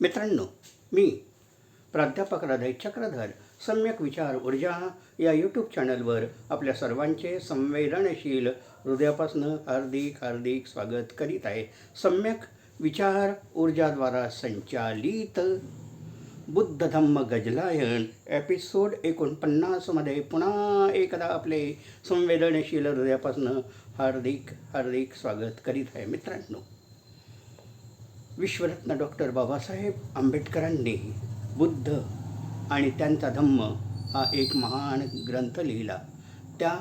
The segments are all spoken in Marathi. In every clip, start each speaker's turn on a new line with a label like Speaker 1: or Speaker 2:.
Speaker 1: मित्रांनो मी प्राध्यापक हृदय चक्रधर सम्यक विचार ऊर्जा या यूट्यूब चॅनलवर आपल्या सर्वांचे संवेदनशील हृदयापासून हार्दिक हार्दिक स्वागत करीत आहे. सम्यक विचार ऊर्जाद्वारा संचालित बुद्ध धम्म गजलायन एपिसोड एकोणपन्नासमध्ये पुन्हा एकदा आपले संवेदनशील हृदयापासून हार्दिक हार्दिक स्वागत करीत आहे मित्रांनो. विश्वरत्न डॉक्टर बाबासाहेब आंबेडकरांनी बुद्ध आणि त्यांचा धम्म हा एक महान ग्रंथ लिहिला. त्या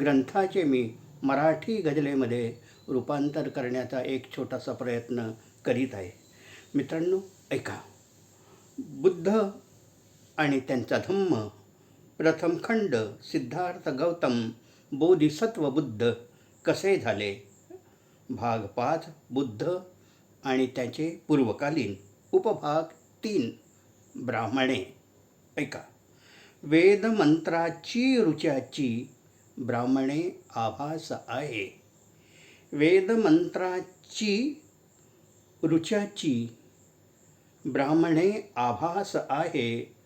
Speaker 1: ग्रंथाचे मी मराठी गजलेमध्ये रूपांतर करण्याचा एक छोटासा प्रयत्न करीत आहे. मित्रांनो ऐका. बुद्ध आणि त्यांचा धम्म प्रथम खंड सिद्धार्थ गौतम बोधिसत्व बुद्ध कसे झाले? भाग पाच बुद्ध आणि त्याचे पूर्वकालीन उपभाग तीन ब्राह्मणे. ऐका. वेदमंत्राची रुचाची ब्राह्मणे आभास आहे. वेदमंत्राची रुचाची ब्राह्मणे आभास आहे.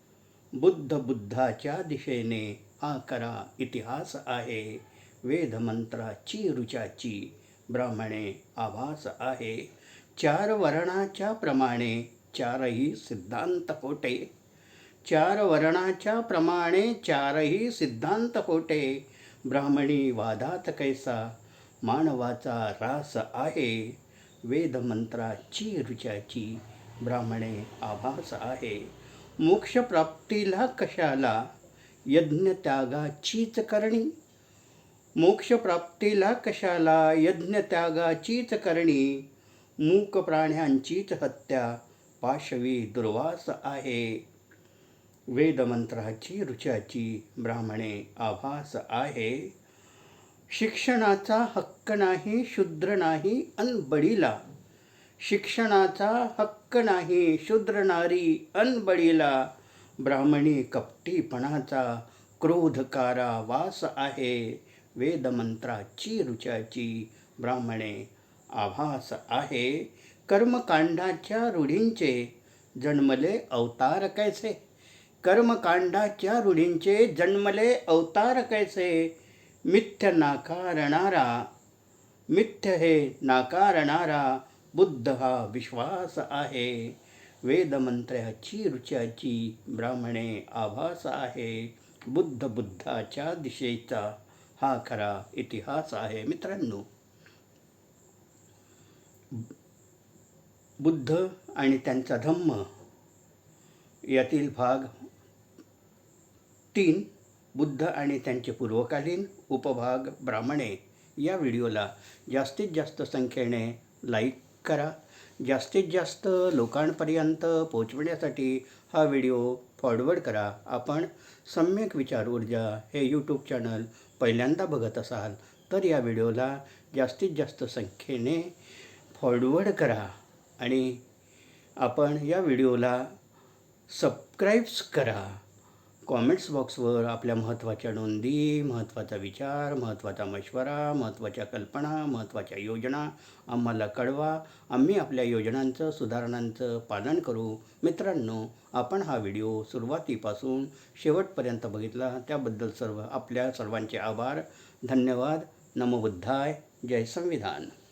Speaker 1: बुद्ध बुद्धाच्या दिशेने हा करा इतिहास आहे. वेदमंत्राची रुचाची ब्राह्मणे आभास आहे. चार वर्णाच्या प्रमाणे चारही सिद्धांत होते चार वर्णाच्या प्रमाणे चारही सिद्धांत होते ब्राह्मणी वादात कैसा मानवाचा रास आहे. वेदमंत्राची ऋचाची ब्राह्मणे आभास आहे. मोक्षप्राप्तीला कशाला यज्ञत्यागाचीच करणी. मोक्षप्राप्तीला कशाला यज्ञत्यागाचीच करणी. मूक प्राण्यांचीच हत्या पाशवी दुर्वास आहे. वेदमंत्राची ऋचाची ब्राह्मणे आभास आहे. शिक्षणाचा हक्क नाही शूद्र नाही अनबडीला शिक्षणाचा हक्क नाही शूद्र नारी अनबडीला ब्राह्मणी कपटीपणाचा क्रोधकारा वास आहे. वेदमंत्राची रुचाची ब्राह्मणे आभास आहे. कर्मकांडाच्या रूढींचे जन्मले अवतार कैसे? कर्मकांडाच्या रूढींचे जन्मले अवतार कैसे? मिथ्य नाकारणारा मिथ्य हे नाकारणारा बुद्ध हा विश्वास आहे. वेदमंत्र्याची रुचाची ब्राह्मणे आभास आहे. बुद्ध बुद्धाच्या दिशेचा हा खरा इतिहास आहे मित्रांनो. बुद्ध आणि त्यांचा धम्म. यातील भाग तीन बुद्ध आणि त्यांचे पूर्वकालीन उपभाग ब्राह्मणे. या व्हिडिओला जास्तीत जास्त संख्येने लाईक करा. जास्तीत जास्त लोकांपर्यंत पोचवण्यासाठी हा व्हिडिओ फॉरवर्ड करा. आपण सम्यक विचार ऊर्जा हे यूट्यूब चॅनल पहिल्यांदा बघत असाल तर या व्हिडिओला जास्तीत जास्त संख्येने फॉरवर्ड करा आणि आपण या व्हिडिओला सबस्क्राईब्स करा. कॉमेंट्स बॉक्सवर आपल्या महत्त्वाच्या नोंदी महत्त्वाचा विचार महत्त्वाचा मशवरा महत्त्वाच्या कल्पना महत्त्वाच्या योजना आम्हाला कळवा. आम्ही आपल्या योजनांचं सुधारणांचं पालन करू. मित्रांनो आपण हा व्हिडिओ सुरुवातीपासून शेवटपर्यंत बघितला. त्याबद्दल सर्व आपल्या सर्वांचे आभार. धन्यवाद. नमोबुद्धाय जय संविधान.